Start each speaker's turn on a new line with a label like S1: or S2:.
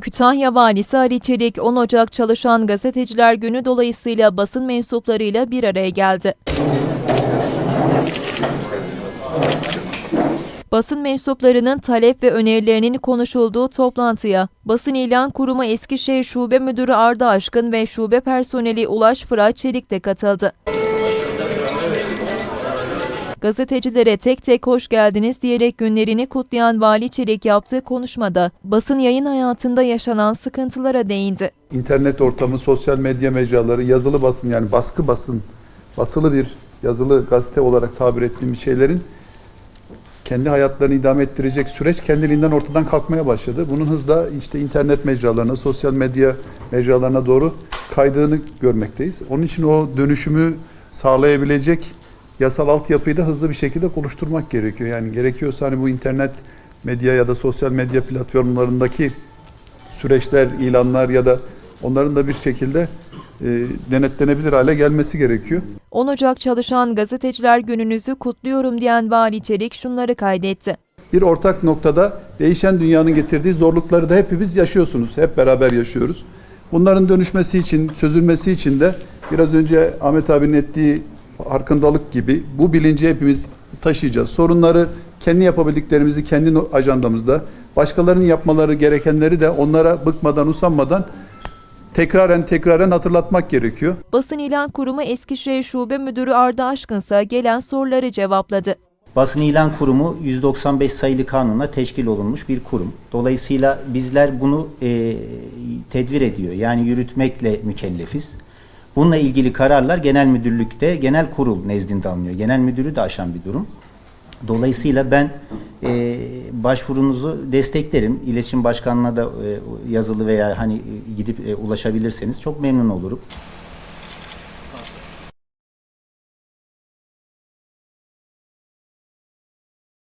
S1: Kütahya Valisi Ali Çelik 10 Ocak Çalışan Gazeteciler Günü dolayısıyla basın mensuplarıyla bir araya geldi. Basın mensuplarının talep ve önerilerinin konuşulduğu toplantıya Basın İlan Kurumu Eskişehir Şube Müdürü Arda Aşkın ve şube personeli Ulaş Fırat Çelik de katıldı. Gazetecilere tek tek hoş geldiniz diyerek günlerini kutlayan Vali Çelik yaptığı konuşmada basın yayın hayatında yaşanan sıkıntılara değindi.
S2: İnternet ortamı, sosyal medya mecraları, yazılı basın yani baskı basın, basılı bir yazılı gazete olarak tabir ettiğim şeylerin kendi hayatlarını idame ettirecek süreç kendiliğinden ortadan kalkmaya başladı. Bunun hızla işte internet mecralarına, sosyal medya mecralarına doğru kaydığını görmekteyiz. Onun için o dönüşümü sağlayabilecek yasal altyapıyı da hızlı bir şekilde oluşturmak gerekiyor. Yani gerekiyorsa hani bu internet medya ya da sosyal medya platformlarındaki süreçler, ilanlar ya da onların da bir şekilde e, denetlenebilir hale gelmesi gerekiyor.
S1: 10 Ocak Çalışan Gazeteciler Gününüzü kutluyorum diyen Vali Çelik şunları kaydetti.
S2: Bir ortak noktada değişen dünyanın getirdiği zorlukları da hepimiz yaşıyorsunuz. Hep beraber yaşıyoruz. Bunların dönüşmesi için, çözülmesi için de biraz önce Ahmet abinin ettiği farkındalık gibi bu bilinci hepimiz taşıyacağız. Sorunları kendi yapabildiklerimizi kendi ajandamızda, başkalarının yapmaları gerekenleri de onlara bıkmadan, usanmadan tekraren tekraren hatırlatmak gerekiyor.
S1: Basın İlan Kurumu Eskişehir Şube Müdürü Arda Aşkın ise gelen soruları cevapladı.
S3: Basın İlan Kurumu 195 sayılı kanunla teşkil olunmuş bir kurum. Dolayısıyla bizler bunu e, tedbir ediyor. Yani yürütmekle mükellefiz. Bununla ilgili kararlar genel müdürlükte genel kurul nezdinde alınıyor. Genel müdürü de aşan bir durum. Dolayısıyla ben e, başvurunuzu desteklerim. İletişim Başkanlığı'na da e, yazılı veya hani e, gidip e, ulaşabilirseniz çok memnun olurum.